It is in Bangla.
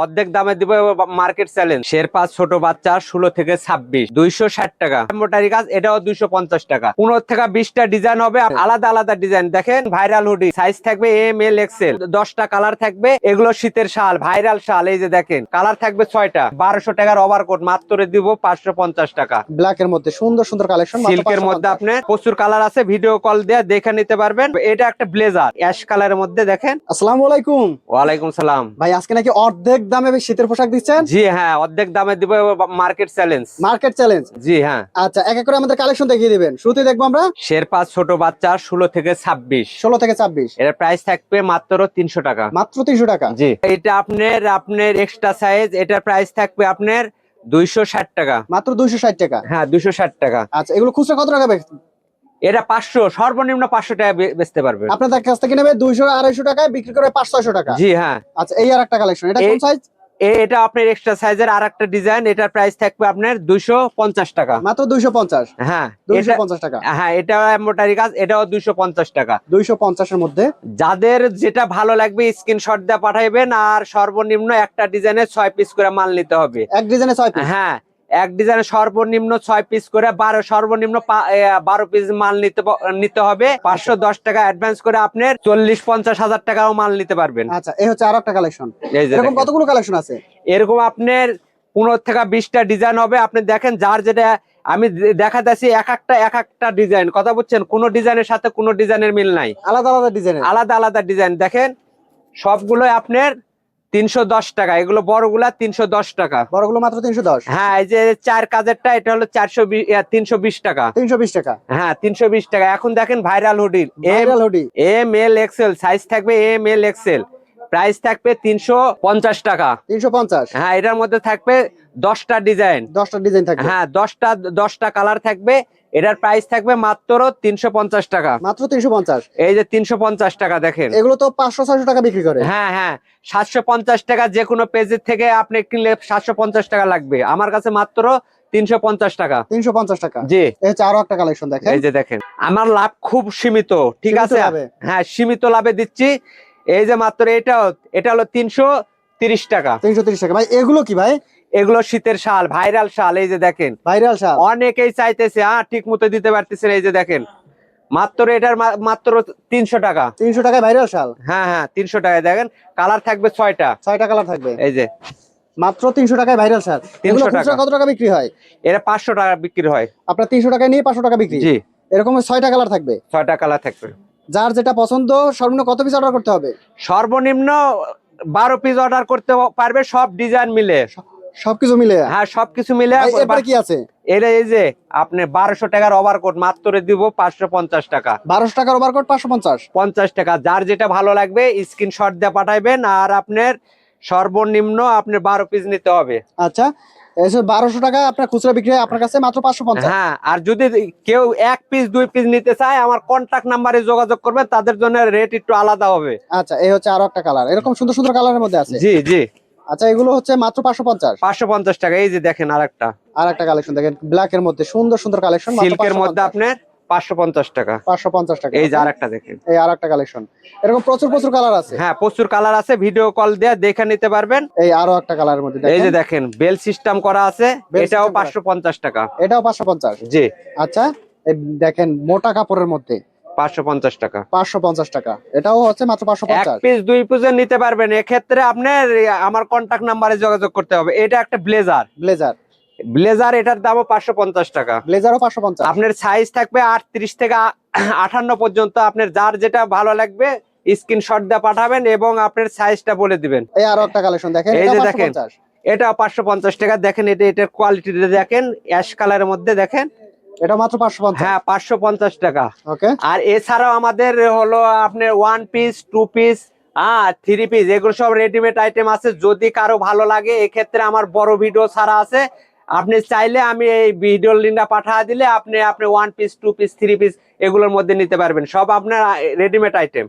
অর্ধেক দামে দিব মার্কেট চ্যালেঞ্জ শেরপা ছোট বাচ্চা ষোলো থেকে ছাব্বিশ দুইশো ষাট টাকা। মোটারি কাজ এটাও দুইশো পঞ্চাশ টাকা। পনেরো থেকে বিশটা ডিজাইন হবে আলাদা আলাদা ডিজাইন দেখেন ভাইরাল হুডি সাইজ থাকবে এম এল এক্সেল দশটা কালার থাকবে এগুলো শীতের শাল ভাইরাল শাল এই যে দেখেন কালার থাকবে ছয়টা। বারোশো টাকার ওভারকোট মাত্র দিব পাঁচশো পঞ্চাশ টাকা। ব্ল্যাক এর মধ্যে সুন্দর সুন্দর কালেকশন সিল্কের মধ্যে আপনি প্রচুর কালার আছে ভিডিও কল দিয়ে দেখে নিতে পারবেন। এটা একটা ব্লেজার অ্যাশ কালারের মধ্যে দেখেন। আসসালামু আলাইকুম। ওয়ালাইকুম সালাম। ভাই আজকে নাকি অর্ধেক দামে শীতের পোশাক দিচ্ছেন? জি হ্যাঁ অর্ধেক দামে দিব মার্কেট চ্যালেঞ্জ মার্কেট চ্যালেঞ্জ জি হ্যাঁ। আচ্ছা এক এক করে আমাদের কালেকশন দেখিয়ে দিবেন। শুরুতে দেখব আমরা। শেরপা ছোট বাচ্চা ষোলো থেকে ছাব্বিশ। ষোলো থেকে ছাব্বিশ। এর প্রাইস থাকবে মাত্র তিনশো টাকা। মাত্র তিনশো টাকা? জি। এটা আপনার আপনার এক্সট্রা সাইজ এটার প্রাইস থাকবে আপনার দুইশো ষাট টাকা। মাত্র দুইশো ষাট টাকা? হ্যাঁ দুইশো ষাট টাকা। আচ্ছা এগুলো খুচরা কত টাকা এটা পাঁচশো সর্বনিম্ন পাঁচশো টাকা বেচতে পারবে। আপনাদের কাছ থেকে নেবে দুইশো আড়াইশো টাকায় বিক্রি করে পাঁচ ছয়শো টাকা। জি হ্যাঁ। আচ্ছা এই আর একটা কালেকশন এটা কোন সাইজ এটা আপনার এক্সট্রা সাইজের আর একটা ডিজাইন এটার প্রাইস থাকবে আপনার দুইশো পঞ্চাশ টাকা। মাত্র দুইশো পঞ্চাশ? হ্যাঁ দুইশো পঞ্চাশ টাকা। হ্যাঁ এটা মোটারি কাজ এটাও দুইশো পঞ্চাশ টাকা। দুইশো পঞ্চাশের মধ্যে? যাদের যেটা ভালো লাগবে স্ক্রিনশট দিয়ে পাঠাইবেন আর সর্বনিম্ন একটা ডিজাইনের ছয় পিস করে মাল নিতে হবে। এক ডিজাইনে ছয় পিস হ্যাঁ এক ডিজাইনের সর্বনিম্ন ছয় পিস করে বারো সর্বনিম্ন বারো পিস মাল নিতে নিতে হবে। পাঁচশো দশ টাকা অ্যাডভান্স করে আপনার চল্লিশ পঞ্চাশ হাজার টাকাও মাল নিতে পারবেন। আচ্ছা এই হচ্ছে আর একটা কালেকশন এরকম কতগুলো কালেকশন আছে? এরকম আপনার পনেরো থেকে বিশটা ডিজাইন হবে। আপনি দেখেন যার যেটা আমি দে- দেখাতেছি এক একটা এক একটা ডিজাইন কথা বলছেন কোনো ডিজাইনের সাথে কোনো ডিজাইনের মিল নাই। আলাদা আলাদা ডিজাইন আলাদা আলাদা ডিজাইন দেখেন সবগুলো আপনার তিনশো দশ টাকা। এগুলো বড়গুলা তিনশো দশ টাকা। বড়গুলো মাত্র তিনশো দশ? হ্যাঁ এই যে চার কাজেরটা এটা হলো চারশো তিনশো বিশ টাকা। তিনশো বিশ টাকা। হ্যাঁ তিনশো বিশ টাকা। এখন দেখেন viral hoodie. Viral hoodie. M L XL size থাকবে এম এল এক্সেল। প্রাইস থাকবে তিনশো পঞ্চাশ টাকা। তিনশো পঞ্চাশ? হ্যাঁ এটার মধ্যে থাকবে দশটা ডিজাইন। দশটা ডিজাইন থাকবে? হ্যাঁ দশটা দশটা কালার থাকবে। এটার প্রাইস থাকবে মাত্র তিনশো পঞ্চাশ টাকা। মাত্র তিনশো পঞ্চাশ? এই যে তিনশো পঞ্চাশ টাকা দেখেন। এগুলো তো পাঁচশো ছয়শো টাকা বিক্রি করে। হ্যাঁ হ্যাঁ সাতশো পঞ্চাশ টাকা যে কোনো পেজের থেকে আপনি কিনলে সাতশো পঞ্চাশ টাকা লাগবে। আমার কাছে মাত্র তিনশো পঞ্চাশ টাকা। তিনশো পঞ্চাশ টাকা? জি। আরও একটা কালেকশন দেখেন। এই যে দেখেন আমার লাভ খুব সীমিত ঠিক আছে? হ্যাঁ সীমিত লাভে দিচ্ছি। এই যে মাত্র এটাও এটা হলো তিনশো তিরিশ টাকা। তিনশো তিরিশ টাকা। ভাই এগুলো কি ভাই? এগুলো শীতের শাল ভাইরাল শাল এই যে দেখেন। ভাইরাল শাল। অনেকেই চাইতেছে হ্যাঁ ঠিক মতো দিতে পারতেছে এই যে দেখেন মাত্র এটার মাত্র তিনশো টাকা। তিনশো টাকায় ভাইরাল শাল? হ্যাঁ হ্যাঁ তিনশো টাকায় দেখেন কালার থাকবে ছয়টা। ছয়টা কালার থাকবে? এই যে। মাত্র তিনশো টাকায় ভাইরাল শাল। এগুলো 300 টাকা। কত টাকা বিক্রি হয়? এটা পাঁচশো টাকা বিক্রি হয়। আপনার তিনশো টাকায় নিয়ে পাঁচশো টাকা বিক্রি? জি। এরকম ছয়টা কালার থাকবে? ছয়টা কালার থাকবে। যার যেটা পছন্দ সর্বনিম্ন কত পিস অর্ডার করতে হবে? সর্বনিম্ন বারো পিস অর্ডার করতে পারবে সব ডিজাইন মিলে। সবকিছু মিলে? হ্যাঁ সবকিছু মিলে। ভাই, কি আছে? এটা এই যে আপনি বারোশো টাকার ওভার কোট মাত্র দিব পাঁচশো পঞ্চাশ টাকা। বারোশো টাকার ওভার কোড পাঁচশো পঞ্চাশ? পঞ্চাশ টাকা। যার যেটা ভালো লাগবে স্ক্রিনশট দিয়ে পাঠাইবেন আর আপনার সর্বনিম্ন আপনার বারো পিস নিতে হবে। আচ্ছা বারোশো টাকা আপনার খুচরা বিক্রি আপনার কাছে মাত্র পাঁচশো পঞ্চাশ। হ্যাঁ আর যদি কেউ এক পিস দুই পিস নিতে চায় আমার কন্টাক্ট নাম্বারে যোগাযোগ করবে তাদের জন্য রেট একটু আলাদা হবে। আচ্ছা এই হচ্ছে আরও একটা কালার এরকম সুন্দর সুন্দর কালারের মধ্যে আছে। জি জি। আচ্ছা এগুলো হচ্ছে মাত্র পাঁচশো পঞ্চাশ। পাঁচশো পঞ্চাশ টাকা এই যে দেখেন আরেকটা। আর একটা কালেকশন দেখেন ব্ল্যাক এর মধ্যে সুন্দর সুন্দর কালেকশন সিল্কের মধ্যে আপনার পাঁচশো পঞ্চাশ টাকা। পাঁচশো পঞ্চাশ টাকা। এই যে আরেকটা দেখেন। এই আর একটা কালেকশন। এরকম প্রচুর প্রচুর কালার আছে। হ্যাঁ প্রচুর কালার আছে। ভিডিও কল দিয়ে দেখে নিতে পারবেন। এই আরও একটা কালারের মধ্যে এই যে দেখেন। বেল সিস্টেম করা আছে। এটাও পাঁচশো পঞ্চাশ টাকা। এটাও পাঁচশো পঞ্চাশ? জি। আচ্ছা দেখেন মোটা কাপড়ের মধ্যে। পাঁচশো পঞ্চাশ টাকা। পাঁচশো পঞ্চাশ টাকা। এটাও হচ্ছে মাত্র পাঁচশো পঞ্চাশ। পিস দুই পিস নিতে পারবেন। এক্ষেত্রে আপনার আমার কন্টাক্ট নাম্বারে যোগাযোগ করতে হবে। এটা একটা ব্লেজার। ব্লেজার। ব্লেজার এটার দামও পাঁচশো পঞ্চাশ টাকা। ব্লেজারও পাঁচশো পঞ্চাশ। আপনার সাইজ থাকবে আটত্রিশ থেকে আঠান্ন পর্যন্ত। আপনার যার যেটা ভালো লাগবে স্ক্রিনশট দিয়ে পাঠাবেন এবং আপনার সাইজটা বলে দিবেন। এই আরও একটা কালেকশন দেখেন এই যে দেখেন। এটা পাঁচশো পঞ্চাশ টাকা। দেখেন এটা এটার কোয়ালিটিটা দেখেন অ্যাশ কালারের মধ্যে দেখেন। এটা মাত্র পাঁচশো পঞ্চাশ। হ্যাঁ পাঁচশো পঞ্চাশ টাকা। ওকে। আর এছাড়াও আমাদের হলো আপনার ওয়ান পিস টু পিস হ্যাঁ থ্রি পিস এগুলো সব রেডিমেড আইটেম আছে। যদি কারও ভালো লাগে এক্ষেত্রে আমার বড় ভিডিও ছাড়া আছে। আপনি চাইলে আমি এই ভিডিও লিঙ্কটা পাঠা দিলে আপনি আপনি one piece two piece three piece এগুলোর মধ্যে নিতে পারবেন। সব আপনার রেডিমেড আইটেম